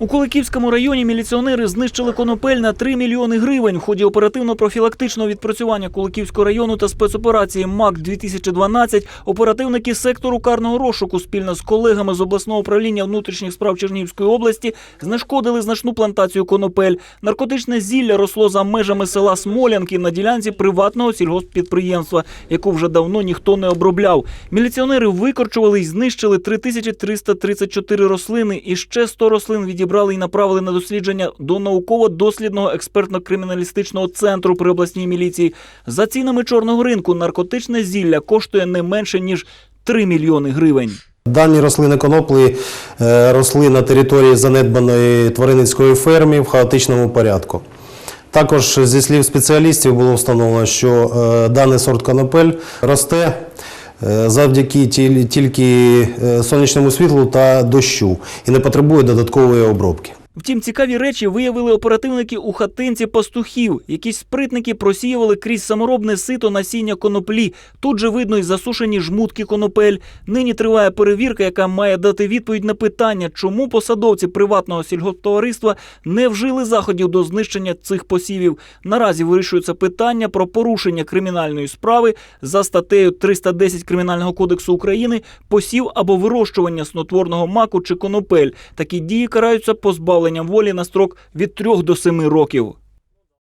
У Куликівському районі міліціонери знищили конопель на 3 мільйони гривень в ході оперативно-профілактичного відпрацювання Куликівського району та спецоперації МАК-2012 оперативники сектору карного розшуку спільно з колегами з обласного управління внутрішніх справ Чернігівської області знешкодили значну плантацію конопель. Наркотичне зілля росло за межами села Смолянки на ділянці приватного сільгосппідприємства, яку вже давно ніхто не обробляв. Міліціонери викорчували і знищили 3334 рослини і ще 100 рослин відібрали і направили на дослідження до науково-дослідного експертно-криміналістичного центру при обласній міліції. За цінами чорного ринку наркотичне зілля коштує не менше ніж 3 мільйони гривень. Дані рослини коноплі е, росли на території занедбаної тваринницької ферми в хаотичному порядку. Також зі слів спеціалістів було встановлено, що е, даний сорт конопель росте завдяки тіль- тільки е, сонячному світлу та дощу і не потребує додаткової обробки. Втім, цікаві речі виявили оперативники у хатинці пастухів. Якісь спритники просіювали крізь саморобне сито насіння коноплі. Тут же видно й засушені жмутки конопель. Нині триває перевірка, яка має дати відповідь на питання, чому посадовці приватного сільгосптовариства не вжили заходів до знищення цих посівів. Наразі вирішується питання про порушення кримінальної справи за статтею 310 Кримінального кодексу України посів або вирощування снотворного маку чи конопель. Такі дії караються позбавленням волі на строк від 3 до 7 років.